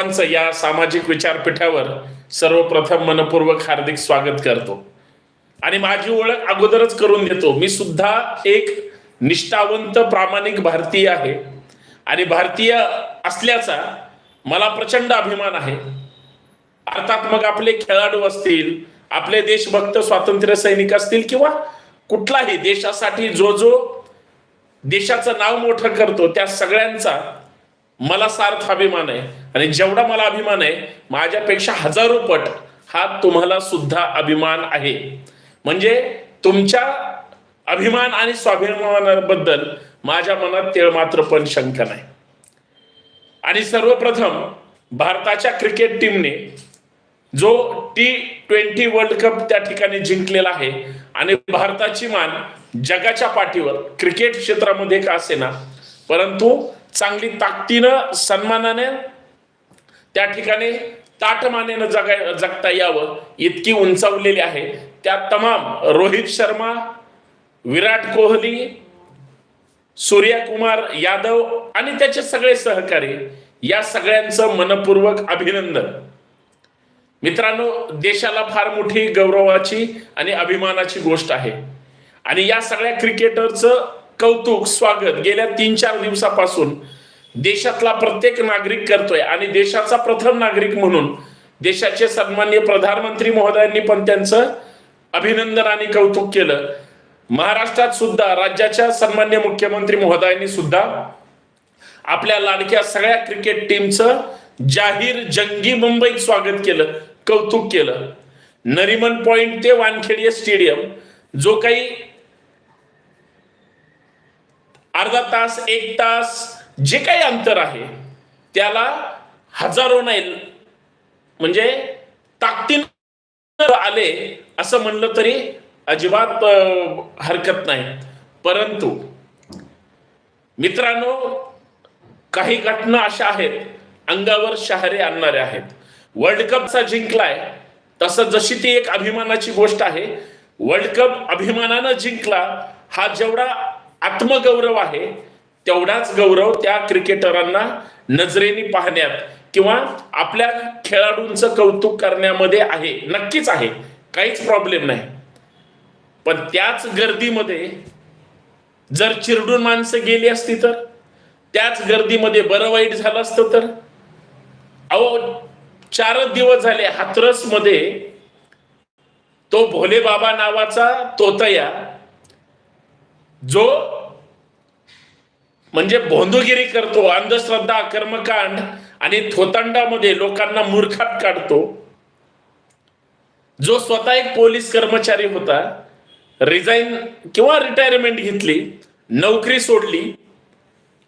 सर्वांचं या सामाजिक विचारपीठावर सर्वप्रथम मनपूर्वक हार्दिक स्वागत करतो. आणि माझी ओळख अगोदरच करून देतो. मी सुद्धा एक निष्ठावंत प्रामाणिक भारतीय आहे. आणि भारतीय असल्याचा मला प्रचंड अभिमान आहे. अर्थात मग आपले खेळाडू असतील आपले देशभक्त स्वातंत्र्य सैनिक असतील किंवा कुठलाही देशासाठी जो जो देशाचं नाव मोठं करतो त्या सगळ्यांचा मला सार्थ अभिमान आहे. आणि जेवढा मला अभिमान आहे माझ्यापेक्षा हजारो पट हा तुम्हाला सुद्धा अभिमान आहे. म्हणजे तुमच्या अभिमान आणि स्वाभिमानाबद्दल माझ्या मनात तेळ मात्र पण शंका नाही. आणि सर्वप्रथम भारताच्या क्रिकेट टीमने जो टी ट्वेंटी वर्ल्ड कप त्या ठिकाणी जिंकलेला आहे आणि भारताची मान जगाच्या पाठीवर क्रिकेट क्षेत्रामध्ये का असेना परंतु चांगली ताकदीनं सन्मानाने त्या ठिकाणी ताटमानेनं जगाय जगता यावं इतकी उंचावलेली आहे. त्या तमाम रोहित शर्मा विराट कोहली सूर्यकुमार यादव आणि त्याचे सगळे सहकारी या सगळ्यांचं मनपूर्वक अभिनंदन. मित्रांनो देशाला फार मोठी गौरवाची आणि अभिमानाची गोष्ट आहे. आणि या सगळ्या क्रिकेटरचं कौतुक स्वागत गेल्या तीन चार दिवसापासून देशातला प्रत्येक नागरिक करतोय आणि देशाचा प्रथम नागरिक म्हणून देशाचे सन्मान्य प्रधानमंत्री महोदयांनी पण त्यांचं अभिनंदन आणि कौतुक केलं. महाराष्ट्रात सुद्धा राज्याच्या सन्मान्य मुख्यमंत्री महोदयांनी सुद्धा आपल्या लाडक्या सगळ्या क्रिकेट टीमचं जाहीर जंगी मुंबईत स्वागत केलं कौतुक केलं. नरिमन पॉइंट ते वानखेडे स्टेडियम जो काही अर्धा तास एक तास जे काही अंतर आहे त्याला हजारो नाही म्हणजे ताकदीनं आले असं म्हणलं तरी अजिबात हरकत नाही. परंतु मित्रांनो काही घटना अशा आहेत अंगावर शहारे आणणाऱ्या आहेत. वर्ल्ड कपचा जिंकलाय तसं जशी ती एक अभिमानाची गोष्ट आहे वर्ल्ड कप अभिमानानं जिंकला हा जेवढा आत्मगौरव आहे तेवढाच गौरव त्या क्रिकेटरांना नजरेने पाहण्यात किंवा आपल्या खेळाडूंचं कौतुक करण्यामध्ये आहे. नक्कीच आहे. काहीच प्रॉब्लेम नाही. पण त्याच गर्दीमध्ये जर चिरडून माणसं गेली असती तर त्याच गर्दीमध्ये बरं वाईट झालं असतं तर? अहो चारच दिवस झाले हाथरसमध्ये तो भोले बाबा नावाचा तोतया जो म्हणजे भोंदूगिरी करतो अंधश्रद्धा कर्मकांड आणि थोतांडामध्ये लोकांना मूर्खात काढतो. जो स्वतः एक पोलीस कर्मचारी होता रिझाईन किंवा रिटायरमेंट घेतली नोकरी सोडली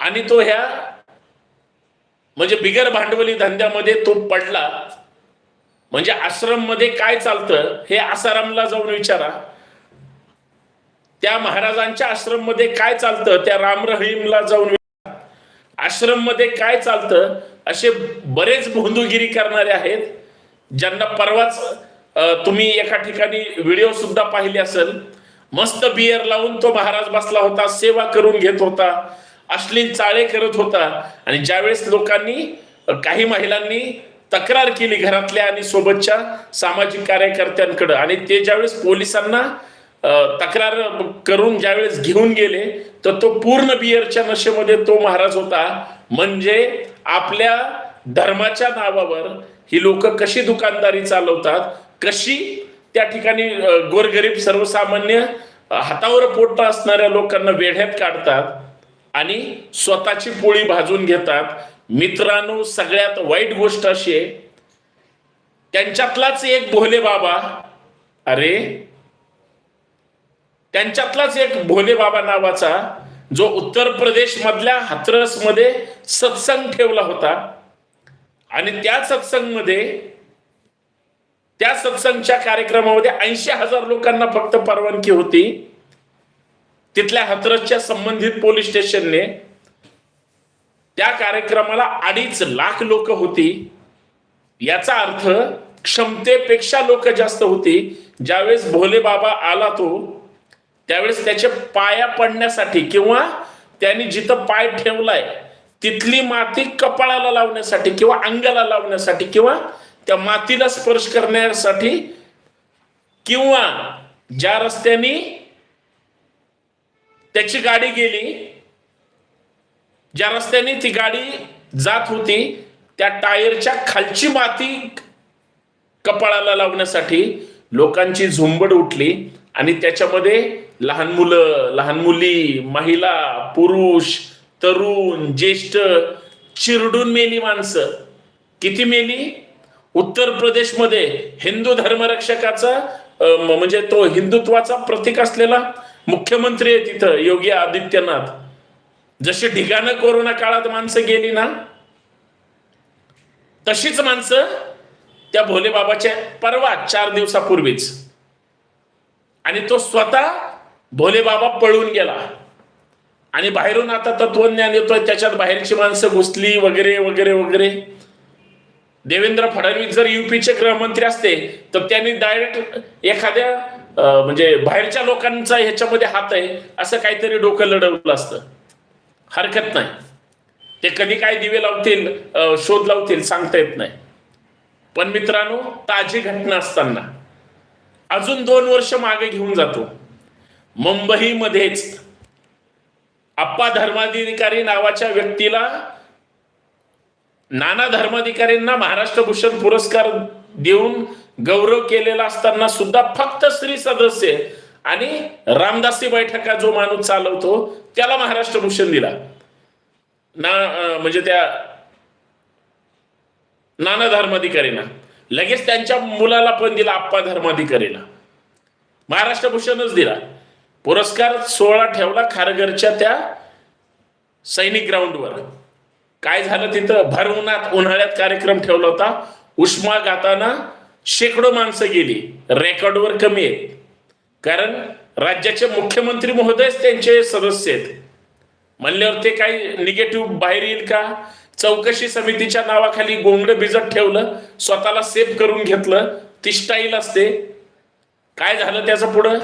आणि तो ह्या म्हणजे बिगर भांडवली धंद्यामध्ये तो पडला. म्हणजे आश्रममध्ये काय चालतं हे आसारामला जाऊन विचारा. त्या महाराजांच्या आश्रममध्ये काय चालतं? त्या रामरहीमला जाऊन आश्रममध्ये काय चालतं? असे बरेच भोंदूगिरी करणारे आहेत. ज्यांना परवाच तुम्ही एका ठिकाणी व्हिडिओ सुद्धा पाहिले असेल. मस्त बियर लावून तो महाराज बसला होता सेवा करून घेत होता. अश्लील चाळे करत होता. आणि ज्यावेळेस लोकांनी काही महिलांनी तक्रार केली घरातल्या आणि सोबतच्या सामाजिक कार्यकर्त्यांकडे. आणि ते ज्यावेळेस पोलिसांना तक्रार करून ज्यावेळेस घेऊन गेले तर तो पूर्ण बियरच्या नशेमध्ये तो महाराज होता. म्हणजे आपल्या धर्माच्या नावावर ही लोक कशी दुकानदारी चालवतात कशी त्या ठिकाणी गोरगरीब सर्वसामान्य हातावर पोट असणाऱ्या लोकांना वेढ्यात काढतात आणि स्वतःची पोळी भाजून घेतात. मित्रांनो सगळ्यात वाईट गोष्ट अशी आहे त्यांच्यातलाच एक भोले बाबा अरे त्यांच्यातलाच एक भोले बाबा नावाचा जो उत्तर प्रदेश मधल्या हाथरसमध्ये सत्संग ठेवला होता. आणि त्या सत्संगमध्ये त्या सत्संगच्या कार्यक्रमामध्ये ऐंशी हजार लोकांना फक्त परवानगी होती. तिथल्या हाथरसच्या संबंधित पोलीस स्टेशनने त्या कार्यक्रमाला अडीच लाख लोक होती. याचा अर्थ क्षमतेपेक्षा लोक जास्त होती. ज्यावेळेस भोले बाबा आला तो त्यावेळेस त्याच्या पाया पडण्यासाठी किंवा त्यांनी जिथं पाय ठेवलाय तिथली माती कपाळाला लावण्यासाठी किंवा अंगाला लावण्यासाठी किंवा त्या मातीला स्पर्श करण्यासाठी किंवा ज्या रस्त्याने त्याची गाडी गेली ज्या रस्त्याने ती गाडी जात होती त्या टायरच्या खालची माती कपाळाला लावण्यासाठी लोकांची झुंबड उठली. आणि त्याच्यामध्ये लहान मुलं लहान मुली महिला पुरुष तरुण ज्येष्ठ चिरडून मेली माणसं. किती मेली? उत्तर प्रदेशमध्ये हिंदू धर्मरक्षकाचा म्हणजे तो हिंदुत्वाचा प्रतीक असलेला मुख्यमंत्री आहे तिथं योगी आदित्यनाथ. जशी ढिगानं कोरोना काळात माणसं गेली ना तशीच माणसं त्या भोले बाबाच्या परवा चार दिवसापूर्वीच. आणि तो स्वतः भोले बाबा पळून गेला. आणि बाहेरून आता तत्वज्ञान येतोय त्याच्यात बाहेरची माणसं घुसली वगैरे वगैरे वगैरे. देवेंद्र फडणवीस जर युपीचे गृहमंत्री असते तर त्यांनी डायरेक्ट एखाद्या म्हणजे बाहेरच्या लोकांचा ह्याच्यामध्ये हात आहे असं काहीतरी डोकं लढवलं असतं. हरकत नाही. ते कधी काय दिवे लावतील शोध लावतील सांगता येत नाही. पण मित्रांनो ताजी घटना असताना अजून दोन वर्ष मागे घेऊन जातो. मुंबईमध्येच आप्पा धर्माधिकारी नावाच्या व्यक्तीला नाना धर्माधिकारींना महाराष्ट्र भूषण पुरस्कार देऊन गौरव केलेला असताना सुद्धा फक्त स्त्री सदस्य आणि रामदासी बैठका जो माणूस चालवतो त्याला महाराष्ट्र भूषण दिला. ना म्हणजे त्या नाना धर्माधिकारींना. लगेच त्यांच्या मुलाला पण दिला आप्पा धर्माधिकारीला. महाराष्ट्र भूषणच दिला. पुरस्कार सोहळा ठेवला खारघरच्या त्या सैनिक ग्राउंडवर. काय झालं तिथं? भर उन्हात उन्हाळ्यात कार्यक्रम ठेवला होता. उष्मा गाताना शेकडो माणसं गेली. रेकॉर्डवर कमी आहेत. कारण राज्याचे मुख्यमंत्री महोदयच त्यांचे सदस्य आहेत. म्हणल्यावर ते काही निगेटिव्ह बाहेर येईल का? चौकशी समितीच्या नावाखाली गोंगड भिजत ठेवलं स्वतःला सेफ करून घेतलं ती स्टाईल असते. काय झालं त्याचं पुढं?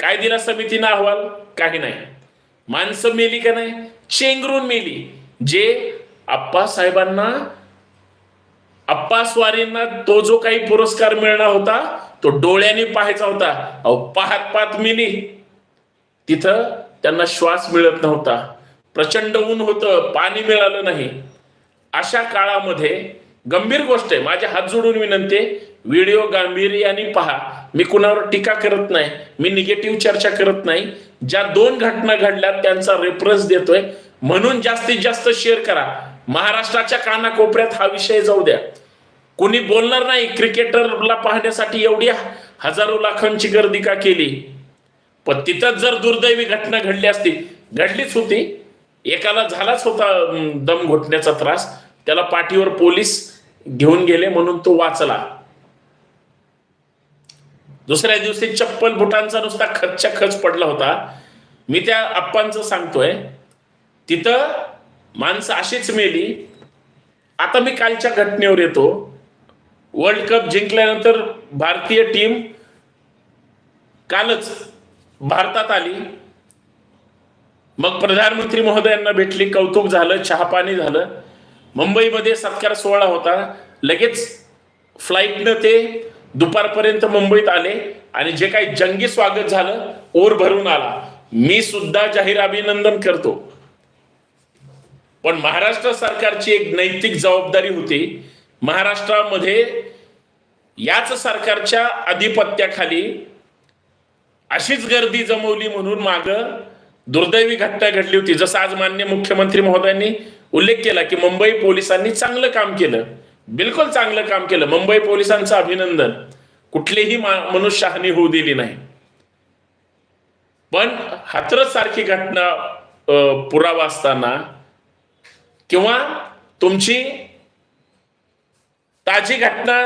काय दिला समितीनं अहवाल? काही नाही. माणसं मेली का नाही? चेंगरून मेली. जे आप्पा साहेबांना तो जो काही पुरस्कार मिळणार होता तो डोळ्याने पाहायचा होता. अहो पाहत पाहत मिली तिथं त्यांना श्वास मिळत नव्हता. प्रचंड ऊन होतं पाणी मिळालं नाही. अशा काळामध्ये गंभीर गोष्ट आहे. माझ्या हात जोडून विनंती व्हिडिओ गांभीर्याने पहा. मी कुणावर टीका करत नाही. मी निगेटिव्ह चर्चा करत नाही. ज्या दोन घटना घडल्या त्यांचा रेफरन्स देतोय. म्हणून जास्तीत जास्त शेअर करा. महाराष्ट्राच्या कानाकोपऱ्यात हा विषय जाऊ द्या. कोणी बोलणार नाही. क्रिकेटरला पाहण्यासाठी एवढी हजारो लाखांची गर्दी का केली? पण तिथंच जर दुर्दैवी घटना घडली असती. घडलीच होती. एकाला झालाच होता दम घोटण्याचा त्रास. त्याला पाठीवर पोलीस घेऊन गेले म्हणून तो वाचला. दुसऱ्या दिवशी चप्पल बुटांचा नुसता खचच्या खच पडला होता. मी त्या आप्पांचं सांगतोय तिथं माणसं अशीच मेली. आता मी कालच्या घटनेवर येतो. वर्ल्ड कप जिंकल्यानंतर भारतीय टीम कालच भारतात आली. मग प्रधानमंत्री महोदयांना भेटली कौतुक झालं चहापाणी झालं. मुंबईमध्ये सत्कार सोहळा होता. लगेच फ्लाईटनं ते दुपारपर्यंत मुंबईत आले आणि जे काही जंगी स्वागत झालं ओर भरून आला. मी सुद्धा जाहीर अभिनंदन करतो. पण महाराष्ट्र सरकारची एक नैतिक जबाबदारी होती. महाराष्ट्रामध्ये याच सरकारच्या अधिपत्याखाली अशीच गर्दी जमवली म्हणून माग दुर्दैवी घटना घडली होती. जसं आज मान्य मुख्यमंत्री महोदयांनी उल्लेख केला की मुंबई पोलिसांनी चांगलं काम केलं. बिलकुल चांगलं काम केलं. मुंबई पोलिसांचं अभिनंदन. कुठलीही मनुष्यहानी होऊ दिली नाही. पण हातरस सारखी घटना पुरावा असताना किंवा तुमची ताजी घटना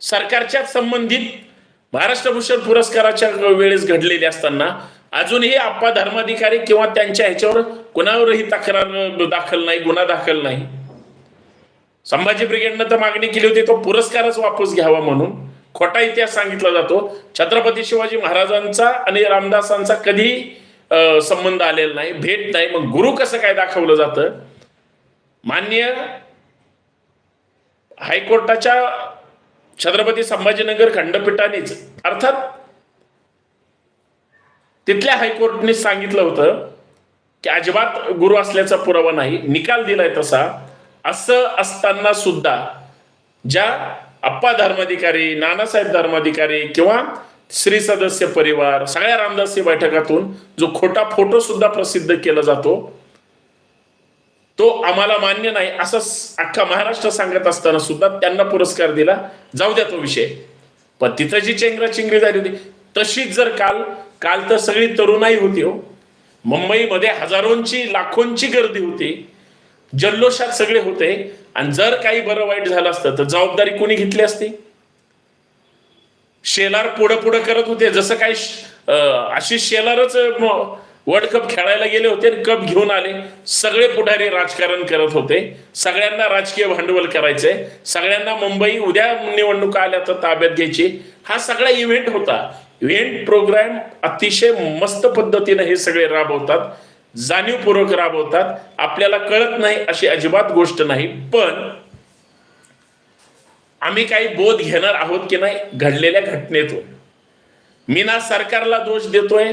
सरकारच्या संबंधित महाराष्ट्र भूषण पुरस्काराच्या वेळेस घडलेली असताना अजूनही आप्पा धर्माधिकारी किंवा त्यांच्या ह्याच्यावर कुणावरही तक्रार दाखल नाही गुन्हा दाखल नाही. संभाजी ब्रिगेडनं तर मागणी केली होती तो पुरस्कारच वापस घ्यावा म्हणून. खोटा इतिहास सांगितला जातो. छत्रपती शिवाजी महाराजांचा आणि रामदासांचा कधी संबंध आलेला नाही भेट नाही. मग गुरु कसं काय दाखवलं जातं? मान्य हायकोर्टाच्या छत्रपती संभाजीनगर खंडपीठानेच. अर्थात तिथल्या हायकोर्टने सांगितलं होतं की अजिबात गुरु असल्याचा पुरावा नाही निकाल दिलाय तसा. असं असताना सुद्धा ज्या अप्पा धर्माधिकारी नानासाहेब धर्माधिकारी किंवा श्री सदस्य परिवार सगळ्या रामदासी बैठकातून जो खोटा फोटो सुद्धा प्रसिद्ध केला जातो तो आम्हाला मान्य नाही असं अख्खा महाराष्ट्र सांगत असताना सुद्धा त्यांना पुरस्कार दिला. जाऊ द्या तो विषय. पण तिथं जी चेंगरा चिंगरी झाली होती तशीच जर काल काल तर सगळी तरुणाई होती हो. मुंबईमध्ये हजारोंची लाखोंची गर्दी होती. जल्लोषात सगळे होते. आणि जर काही बरं वाईट झालं असतं तर जबाबदारी कोणी घेतली असती? शेलार पुढं पुढं करत होते. जसं काही अशी आशिष शेलारच वर्ल्ड कप खेळायला गेले होते आणि कप घेऊन आले. सगळे पुढारी राजकारण करत होते. सगळ्यांना राजकीय भांडवल करायचंय. सगळ्यांना मुंबई उद्या निवडणुका आल्या तर ताब्यात घ्यायची. हा सगळा इव्हेंट होता. इव्हेंट प्रोग्राम अतिशय मस्त पद्धतीने हे सगळे राबवतात जाणीवपूर्वक राबवतात. आपल्याला कळत नाही अशी अजिबात गोष्ट नाही पण आम्ही काही बोध घेणार आहोत की नाही घडलेल्या घटनेतून. मी ना सरकारला दोष देतोय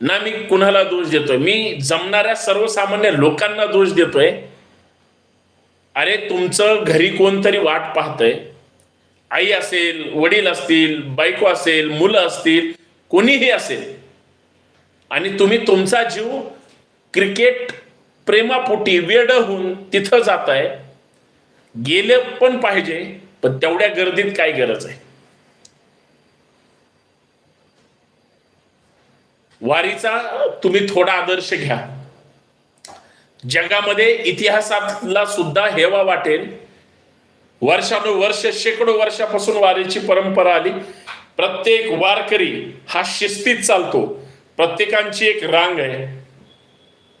ना मी कुणाला दोष देतोय. मी जमणाऱ्या सर्वसामान्य लोकांना दोष देतोय. अरे तुमचं घरी कोणतरी वाट पाहतंय. आई असेल वडील असतील बायको असेल मुलं असतील कोणीही असेल. आणि तुम्ही तुमचा जीव क्रिकेट प्रेमापोटी वेड होऊन तिथं जाताय गेले पण पाहिजे पण तेवढ्या गर्दीत काय गरज आहे? वारीचा तुम्ही थोडा आदर्श घ्या. जगामध्ये इतिहासातला सुद्धा हेवा वाटेल. वर्षानुवर्ष शेकडो वर्षापासून वारीची परंपरा आली. प्रत्येक वारकरी हा शिस्तीत चालतो. प्रत्येकांची एक रांग आहे.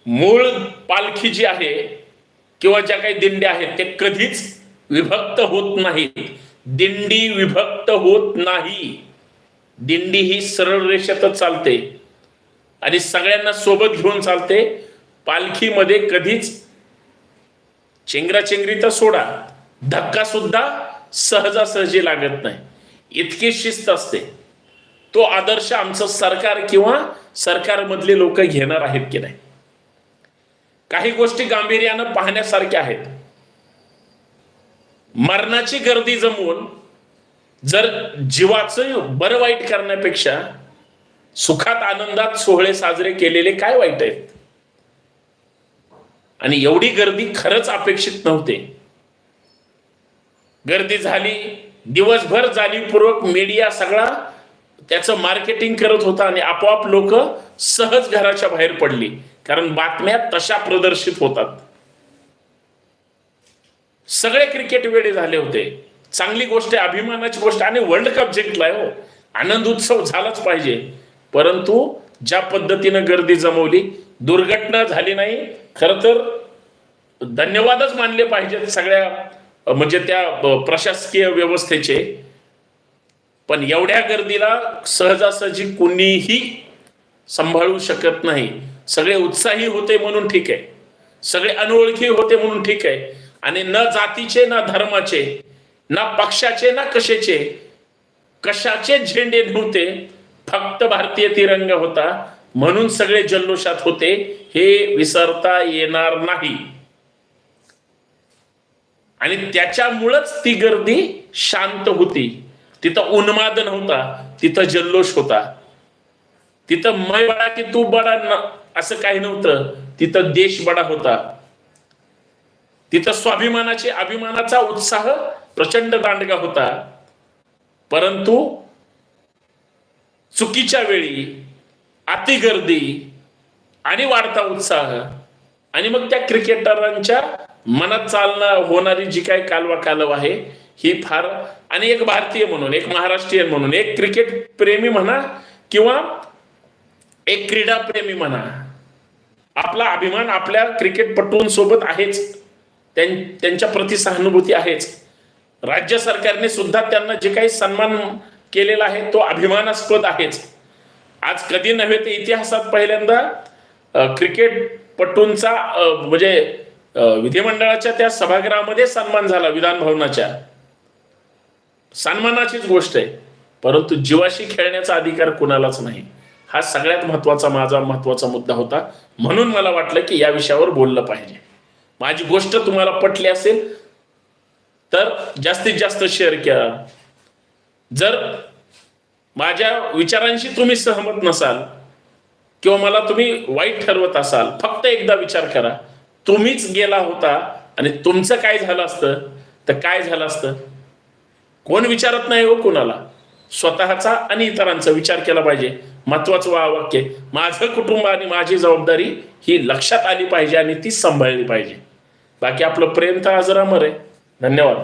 मूळ पालखी जी आहे किंवा ज्या काही दिंड्या आहेत ते कधीच विभक्त होत नाहीत. दिंडी विभक्त होत नाही. दिंडी ही सरळ रेषेतच चालते आणि सगळ्यांना सोबत घेऊन चालते. पालखीमध्ये कधीच चेंगराचेंगरी तर सोडा. धक्का सुद्धा सहजासहजी लागत नाही. इतकी शिस्त असते. तो आदर्श आमचं सरकार किंवा सरकारमधले लोक घेणार आहेत की नाही? काही गोष्टी गांभीर्यानं पाहण्यासारख्या आहेत. मरणाची गर्दी जमवून जर जीवाचं बरं वाईट करण्यापेक्षा सुखात आनंदात सोहळे साजरे केलेले काय वाईट आहेत? आणि एवढी गर्दी खरंच अपेक्षित नव्हते. गर्दी झाली दिवसभर जाणीवपूर्वक मीडिया सगळा त्याचं मार्केटिंग करत होता आणि आपोआप लोक सहज घराच्या बाहेर पडली. कारण बातम्या तशा प्रदर्शित होतात. सगळे क्रिकेट वेळे झाले होते. चांगली गोष्ट आहे अभिमानाची गोष्ट आणि वर्ल्ड कप जिंकलाय हो. आनंद उत्सव झालाच पाहिजे. परंतु ज्या पद्धतीनं गर्दी जमवली दुर्घटना झाली नाही खर तर धन्यवादच मानले पाहिजेत सगळ्या म्हणजे त्या प्रशासकीय व्यवस्थेचे. पण एवढ्या गर्दीला सहजासहजी कुणीही सांभाळू शकत नाही. सगळे उत्साही होते म्हणून ठीक आहे. सगळे अनोळखी होते म्हणून ठीक आहे. आणि न जातीचे ना धर्माचे ना पक्षाचे ना कशाचे कशाचे झेंडे नव्हते. फक्त भारतीय तिरंगा होता. म्हणून सगळे जल्लोषात होते. हे विसरता येणार नाही. आणि त्याच्यामुळंच ती गर्दी शांत होती. तिथं उन्माद नव्हता तिथं जल्लोष होता. तिथं मय बडा की तू बडा न असं काही नव्हतं. तिथं देश बडा होता. तिथं स्वाभिमानाचे अभिमानाचा उत्साह प्रचंड दांडगा होता. परंतु चुकीच्या वेळी अति गर्दी आणि वाढता उत्साह आणि मग त्या क्रिकेटरांच्या मनात चालणं होणारी जी काही कालवा कालव आहे ही फार आणि एक भारतीय म्हणून एक महाराष्ट्रीयन म्हणून एक क्रिकेट प्रेमी म्हणा किंवा एक क्रीडा प्रेमी म्हणा आपला अभिमान आपल्या क्रिकेटपटूंसोबत आहेच. त्यां- त्यांच्या प्रति सहानुभूती आहेच. राज्य सरकारने सुद्धा त्यांना जे काही सन्मान केलेला आहे तो अभिमानास्पद आहेच. आज कधी नव्हे ते इतिहासात पहिल्यांदा क्रिकेटपटूंचा म्हणजे विधिमंडळाच्या त्या सभागृहामध्ये सन्मान झाला विधान भवनाच्या. सन्मानाचीच गोष्ट आहे. परंतु जीवाशी खेळण्याचा अधिकार कुणालाच नाही. हा सगळ्यात महत्त्वाचा माझा महत्त्वाचा मुद्दा होता. म्हणून मला वाटलं की या विषयावर बोललं पाहिजे. माझी गोष्ट तुम्हाला पटली असेल तर जास्तीत जास्त शेअर करा. जर माझ्या विचारांशी तुम्ही सहमत नसाल किंवा मला तुम्ही वाईट ठरवत असाल फक्त एकदा विचार करा. तुम्हीच गेला होता आणि तुमचं काय झालं असतं? तर काय झालं असतं? कोण विचारत नाही हो कोणाला? स्वतःचा आणि इतरांचा विचार केला पाहिजे. महत्वाचं वा वाक्य माझं कुटुंब आणि माझी जबाबदारी ही लक्षात आली पाहिजे आणि ती सांभाळली पाहिजे. बाकी आपलं प्रेम तर आज अमर आहे. धन्यवाद.